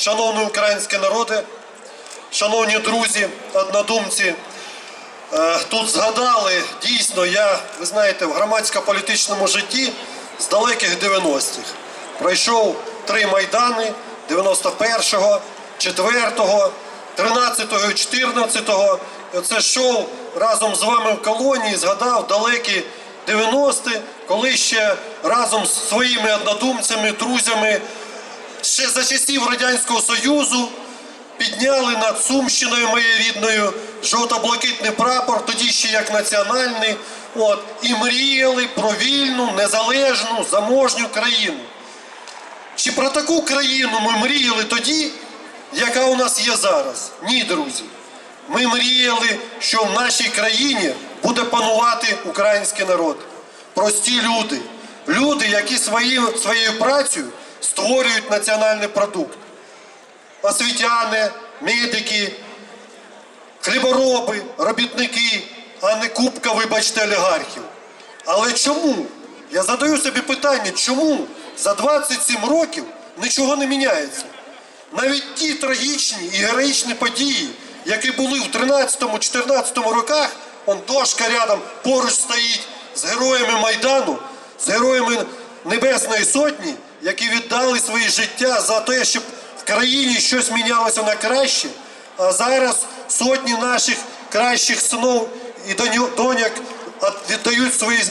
шановний український народе, шановні друзі, однодумці, е, тут згадали дійсно, я, ви знаєте, в громадсько-політичному житті з далеких 90-х пройшов три майдани 91-го, 4-го, 13-го і 14-го. І Оце йшов разом з вами в колонії, згадав далекі 90-ті, коли ще разом з своїми однодумцями, друзями ще за часів Радянського Союзу підняли над Сумщиною моєю рідною жовто-блакитний прапор, тоді ще як національний, от, і мріяли про вільну, незалежну, заможню країну. Чи про таку країну ми мріяли тоді, яка у нас є зараз? Ні, друзі. Ми мріяли, що в нашій країні буде панувати український народ. Прості люди. Люди, які своєю, своєю працею створюють національний продукт. Освітяни, медики, хлібороби, робітники, а не купка, вибачте, олігархів. Але чому? Я задаю собі питання, чому за 27 років нічого не міняється? Навіть ті трагічні і героїчні події, які були в 13-14 роках, он дошка рядом поруч стоїть з героями Майдану, з героями Небесної Сотні, які віддали свої життя за те, щоб в країні щось мінялося на краще. А зараз сотні наших кращих синів і доняк віддають свої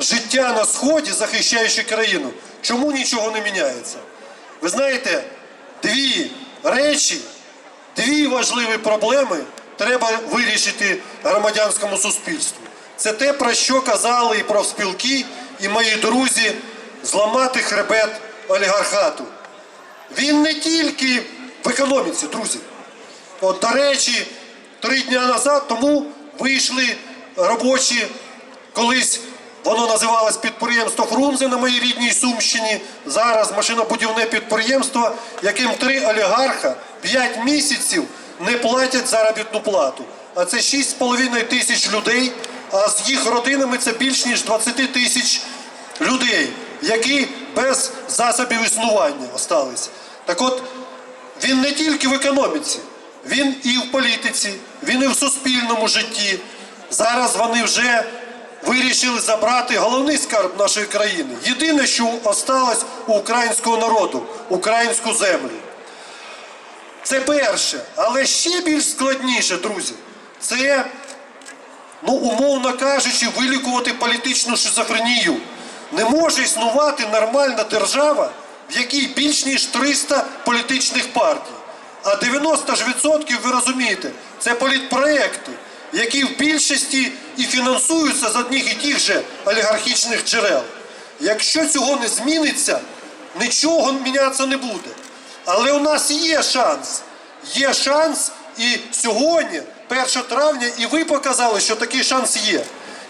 життя на сході, захищаючи країну. Чому нічого не міняється? Ви знаєте, дві речі, дві важливі проблеми треба вирішити громадянському суспільству. Це те, про що казали і профспілки, і мої друзі, зламати хребет олігархату. Він не тільки в економіці, друзі. От, до речі, три дні назад тому вийшли робочі, колись воно називалось підприємство Фрунзе на моїй рідній Сумщині. Зараз машинобудівне підприємство, яким три олігарха 5 місяців не платять заробітну плату. А це 6,5 тисяч людей, а з їх родинами це більш ніж 20 тисяч людей, які без засобів існування остались. Так от, він не тільки в економіці, він і в політиці, він і в суспільному житті. Зараз вони вже вирішили забрати головний скарб нашої країни. Єдине, що осталось у українського народу українську землю. Це перше, але ще більш складніше, друзі, це, ну, умовно кажучи, вилікувати політичну шизофренію. Не може існувати нормальна держава, в якій більш ніж 300 політичних партій. А 90 ж відсотків, ви розумієте, це політпроекти, які в більшості і фінансуються з одних і тих же олігархічних джерел. Якщо цього не зміниться, нічого мінятися не буде. Але у нас є шанс. Є шанс, і сьогодні, 1 травня, і ви показали, що такий шанс є.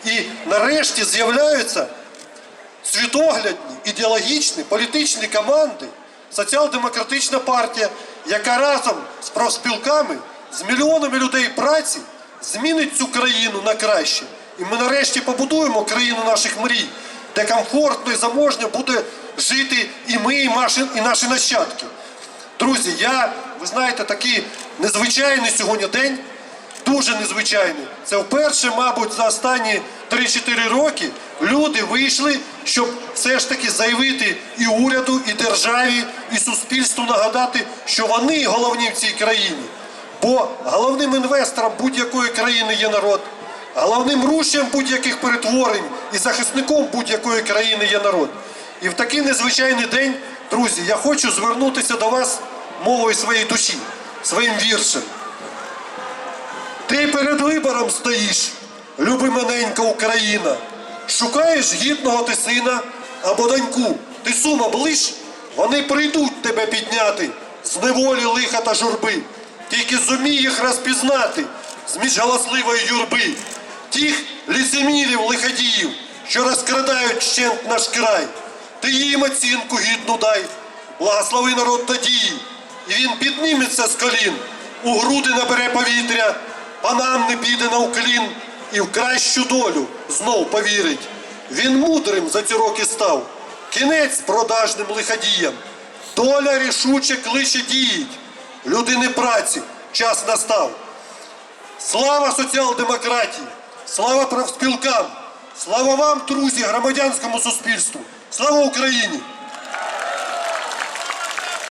І нарешті з'являються світоглядні, ідеологічні, політичні команди, соціал-демократична партія, яка разом з профспілками, з мільйонами людей праці змінить цю країну на краще. І ми нарешті побудуємо країну наших мрій, де комфортно і заможно буде жити і ми, і наші, нащадки. Друзі, я, ви знаєте, такий незвичайний сьогодні день, дуже незвичайний. Це вперше, мабуть, за останні 3-4 роки люди вийшли, щоб все ж таки заявити і уряду, і державі, і суспільству нагадати, що вони головні в цій країні. Бо головним інвестором будь-якої країни є народ, головним рушієм будь-яких перетворень і захисником будь-якої країни є народ. І в такий незвичайний день, друзі, я хочу звернутися до вас мовою своєї душі, своїм віршем. Ти перед вибором стоїш, любимененька Україна. Шукаєш гідного ти сина або доньку. Ти сума ближ, вони прийдуть тебе підняти з неволі лиха та журби. Тільки зумій їх розпізнати з галасливої юрби. Тих ліцемірів лиходіїв, що розкрадають щент наш край. Ти їм оцінку гідну дай, благослови народ тоді. І він підніметься з колін, у груди набере повітря, панам не піде на уклін і в кращу долю знов повірить. Він мудрим за ці роки став, кінець продажним лиходіям. Доля рішуче кличе діють, людини праці час настав. Слава соціал-демократії, слава правспілкам, слава вам, друзі, громадянському суспільству, слава Україні!